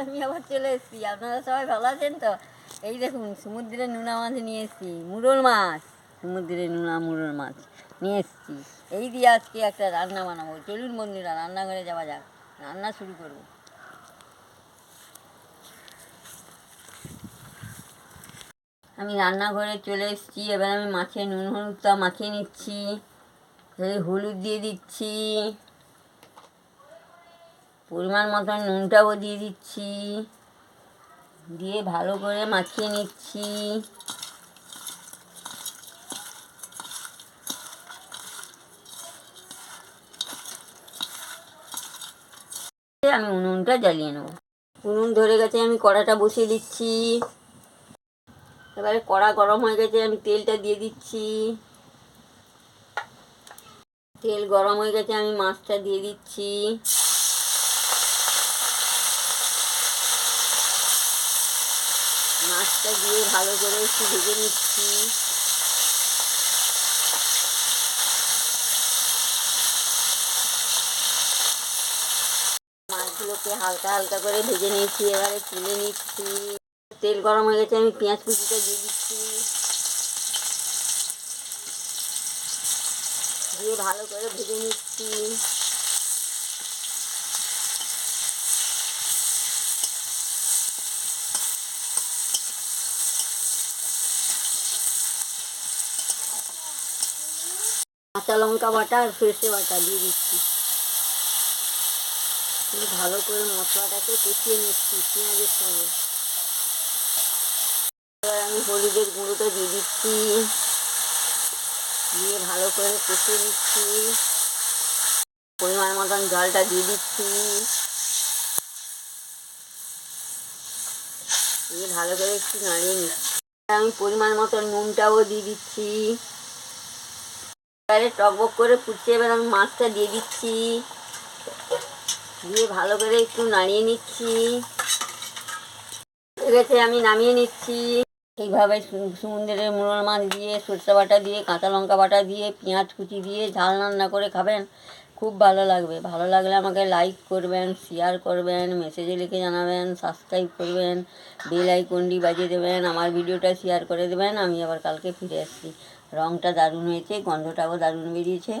আমি আবার চলে এসেছি। আপনারা সবাই ভালো আছেন তো? এই দেখুন সমুদ্রে নোনা মাছ নিয়ে এসেছি। মুরল মাছ। সমুদ্রে নোনা মুরল মাছ নিয়ে এসেছি। এই দিয়ে আজকে একটা রান্না বানাবো। চলুন বন্ধুরা, রান্নাঘরে যাওয়া যাক। রান্না শুরু করব। আমি রান্নাঘরে চলে এসেছি। এবার আমি মাছে নুন হলুদটা মাখিয়ে নিচ্ছি। হলুদ দিয়ে দিচ্ছি। পরিমাণ মতন নুনটাও দিয়ে দিচ্ছি। দিয়ে ভালো করে মাখিয়ে নিচ্ছি। আমি উনুনটা জ্বালিয়ে নেব। উনুন ধরে গেছে, আমি কড়াটা বসিয়ে দিচ্ছি। এবারে কড়া গরম হয়ে গেছে, আমি তেলটা দিয়ে দিচ্ছি। তেল গরম হয়ে গেছে, আমি মাছটা দিয়ে দিচ্ছি। মাছটা দিয়ে ভালো করে একটু ভেজে নিচ্ছি। মাছগুলোকে হালকা হালকা করে ভেজে নিচ্ছি এবারে তুলে নিচ্ছি। তেল গরম হয়ে গেছে, আমি পেঁয়াজ কুচিটা দিয়ে দিচ্ছি। দিয়ে ভালো করে ভেজে নিচ্ছি। কাঁচা লঙ্কা বাটা আর সর্ষে বাটা দিয়ে দিচ্ছি। ভালো করে মশলাটাকে কষিয়ে নিচ্ছি পেঁয়াজের সঙ্গে। এবার আমি হলুদের গুঁড়োটা দিয়ে দিচ্ছি। দিয়ে ভালো করে কষিয়ে নিচ্ছি। পরিমাণ মতন জলটা দিয়ে দিচ্ছি। দিয়ে ভালো করে একটু নাড়িয়ে নিচ্ছি। আমি পরিমাণ মতন নুনটাও দিয়ে দিচ্ছি। এবারে টকবক করে ফুটছে এবার আমি মাছটা দিয়ে দিচ্ছি। দিয়ে ভালো করে একটু নাড়িয়ে নিচ্ছি। গেছে আমি নামিয়ে নিচ্ছি। এইভাবে সমুদ্রের মুরল মাছ দিয়ে সরষে বাটা দিয়ে, কাঁচা লঙ্কা বাটা দিয়ে, পেঁয়াজ কুচি দিয়ে ঝাল রান্না করে খাবেন। খুব ভালো লাগবে। ভালো লাগলে আমাকে লাইক করবেন শেয়ার করবেন মেসেজে লিখে জানাবেন সাবস্ক্রাইব করবেন বেল আইকনটি বাজিয়ে দেবেন, আমার ভিডিওটা শেয়ার করে দেবেন, আমি আবার কালকে ফিরে আসছি। রঙটা দারুণ হয়েছে, গন্ধটাও দারুণ বেরিয়েছে।